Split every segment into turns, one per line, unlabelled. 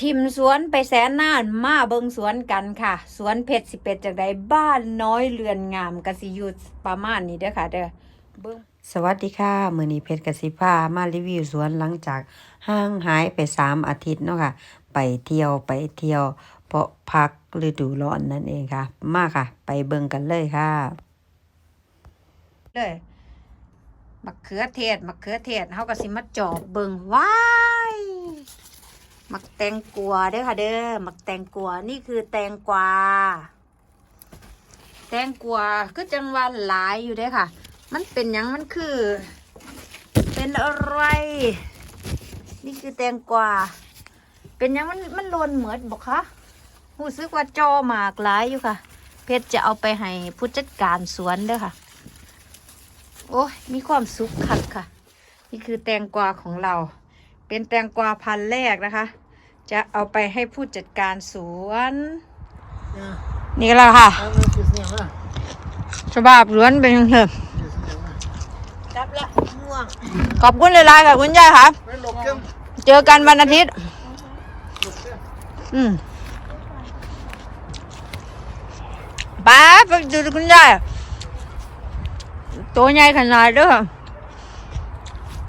ทิมสวนไปแสนนานมาเบิงสวนกันค่ะ สวนเพชรสิเป็ดจากใดบ้านน้อยเรือนงามกสิอยู่ประมาณนี้เด้อค่ะเด้อเบิงสวัสดีค่ะ มือนี้เพชรกสิพามารีวิวสวนหลังจากห่างหายไปสามอาทิตย์เนาะค่ะ ไปเที่ยวไปเที่ยว เพราะพักฤดูร้อนนั่นเองค่ะ มาค่ะ ไปเบิ่งกันเลยค่ะ เลยมะเขือเทศมะเขือเทศเขาก็สิมาจอบเบิ่งว้าย มักแตงกวาเด้อค่ะ เด้อมักแตงกวานี่คือแตงกวาแตงกวาก็จังว่าหลายอยู่เด้อค่ะ มันเป็นยังมันคือ เป็นอะไร นี่คือแตงกวาเป็นยังมันมันลนเหมือดบอกคะรู้สึกว่าจอหมากหลายอยู่ค่ะ เพชรจะเอาไปให้ผู้จัดการสวนเด้อค่ะ โอ้ยมีความสุขคักค่ะ นี่คือแตงกวาของเรา เป็นแตงกวาพันธุ์แรกนะคะ จะเอาไปให้ผู้จัดการสวน นี่แหละค่ะ
เอาเงินกี่เสียงวะ
ฉบับสวนเป็นยังไง
กี่เสียงวะ
รับละง่วง
ขอบคุณเลยลายๆค่ะคุณยายค่ะ
ไม่หลบเข้ม
เจอกันวันอาทิตย์
หลบเข้ม
อืมป้าไปดูคุณยายตัวใหญ่ขนาดเด้อ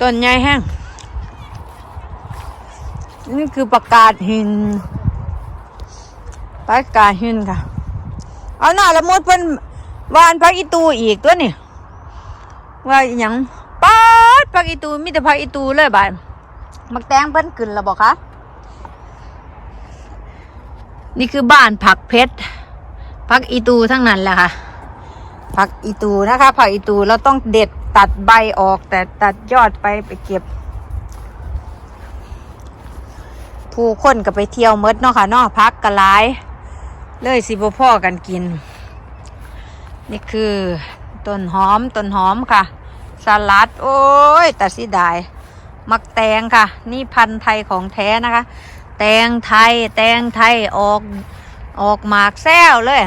ต้นใหญ่แห้ง นี่คือประกาศหิน ประกาศหินค่ะ เอาหน้าละมุดเพิ่นวานพักอีตูอีกตัวนี่ว่าอหยังป้าดพักอีตูมีแต่พักอีตูเลยบาดมักแตงเพิ่นขึ้นแล้วบอกคะนี่คือบ้านผักเพชรผักอีตูทั้งนั้นแหละค่ะผักอีตูนะคะผักอีตูเราต้องเด็ดตัดใบออกแต่ตัดยอดไปไปเก็บ ผู้คนก็ไปเที่ยวเมดเนาะค่ะเนาะพักกระลายเลยสิบพ่อกันกิน นี่คือต้นหอมต้นหอมค่ะสลัด โอ้ยแตัดสิดายมักแตงค่ะ นี่พันธุ์ไทยของแท้นะคะ แตงไทย แตงไทยออกออกหมากแซวเลย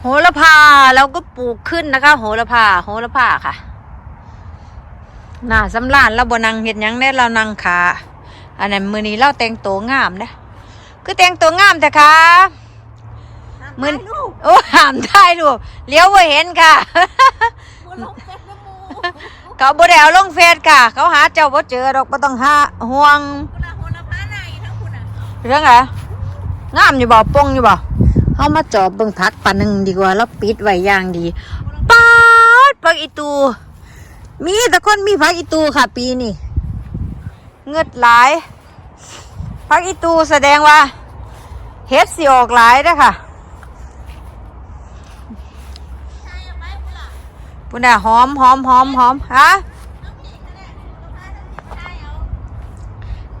โหระพาเราก็ปลูกขึ้นนะคะ โหระพาโหระพาค่ะน่าสำลานเราบนังเห็ดยังได้เรานังขา อันนั้นมือนี้เราแต่งตัวงามนะคือแต่งตัวงามแต่ค่ะมึน
ลูก
โอ้หามได้ดูเลี้ยวไปเห็นค่ะ
บัวลงเป็ดน้ำมู
เขาบ่ได้เอาลงเฟซค่ะ เขาหาเจ้าบ่เจอดอกบ่ต้องหาห่วง
คุณอาคุณพาไหนทั้งคุณอะ
เรื่องอะไรงามอยู่บ่ปงอยู่บ่เฮามาจอบเบิ่งผักปานหนึงดีกว่าแล้วปิดไว้อย่างดีป๊าดผักอีตู มีแต่คนมีผักอีตูค่ะ ปีนี้ เงือดหลายผักอีตูแสดงว่า เฮ็ดสิออกหลายด้อค่ะ
ค่ะ
ปุ่นน่ะหอมหอมหอมหอมฮะ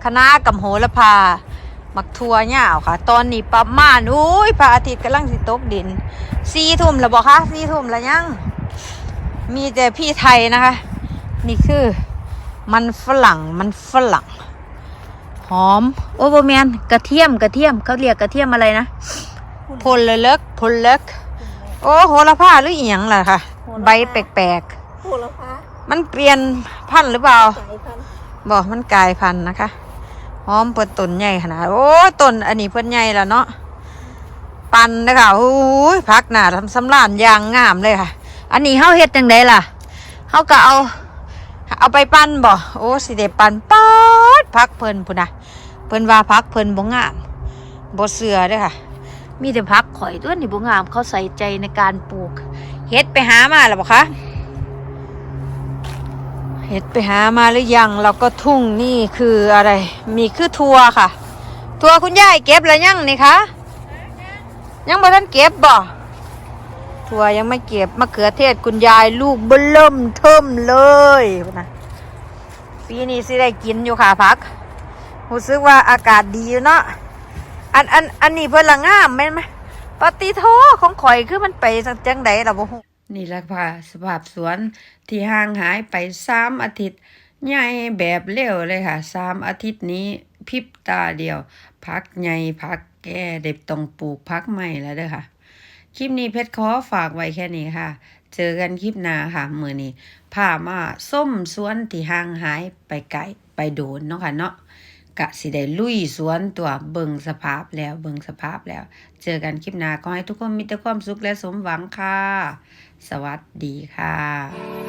คณะ
กับโหระพามักทัวเหย่าค่ะ ตอนนี้ประมาณอุ้ยพระอาทิตย์กำลังสิตกดินสี่ทุ่มแล้วบอกคะสี่ทุ่มแล้วยัง มีแต่พี่ไทยนะคะ นี่คือ มันฝรั่งมันฝรั่ง หอม โอเวอร์แมนกระเทียมกระเทียมเขาเรียกกระเทียมอะไรนะพลเลิกพลเลิกโอ้โหระพาหรืออีหยังล่ะค่ะ ใบแปลก
ผู้ละพา
ๆมันเปลี่ยนพันธุ์หรือเปล่า
สายพันธุ์
บอกมันกลายพันธุ์นะคะหอมเปิดต้นใหญ่ขนาดโอ้ต้นอันนี้เพิ่นใหญ่แล้วเนาะปันนะคะโอ้ยพักหนาทำสำรานยางงามเลยค่ะ อันนี้เฮาเฮ็ดจังไดล่ะเฮาก็เอา เอาไปปั้นบ่โอ้สิได้ปั้นป๊อดพักเพิ่นพุ่นน่ะเพิ่นว่าพักเพิ่นบ่งามบ่เสือเด้อค่ะ มีแต่พักข่อยตัวนี้บ่งามเขาใส่ใจในการปลูกเฮ็ดไปหามาแล้วบ่คะเห็ดไปหามาหรือยังเราก็ทุ่งนี่คืออะไร มีคือทัวค่ะ ทัวคุณยายเก็บแล้วยังนี่คะยังบ่ทันเก็บบ่ ทัวยังไม่เก็บมะเขือเทศคุณยายลูกเบิ่มเทิมเลยนะปีนี้สิได้กินอยู่ค่ะพักรู้สึกว่าอากาศดีอยู่เนาะอันอันอันนี้เพิ่นละงามแม่นไหมปฏิโทของข่อยคือมันไปจังใดล่ะบ่ฮู้นี่แหละค่ะสภาพสวนที่ห่างหายไปสามอาทิตย์ใหญ่แบบเร็วเลยค่ะสามอาทิตย์นี้พิบตาเดียว พักใหญ่พักแก่เด็บต้องปลูกพักใหม่แล้วเด้อค่ะ คลิปนี้เพชรขอฝากไว้แค่นี้ค่ะ เจอกันคลิปหน้าค่ะมือนี้ผ้ามาส้มสวนที่ห่างหายไปไกลไปโดนเนาะค่ะเนาะ
กะสิได้ลุยสวนตัวเบิงสภาพแล้วเบิงสภาพแล้ว เจอกันคลิปหน้าขอให้ทุกคนมีแต่ความสุขและสมหวังค่ะ สวัสดีค่ะ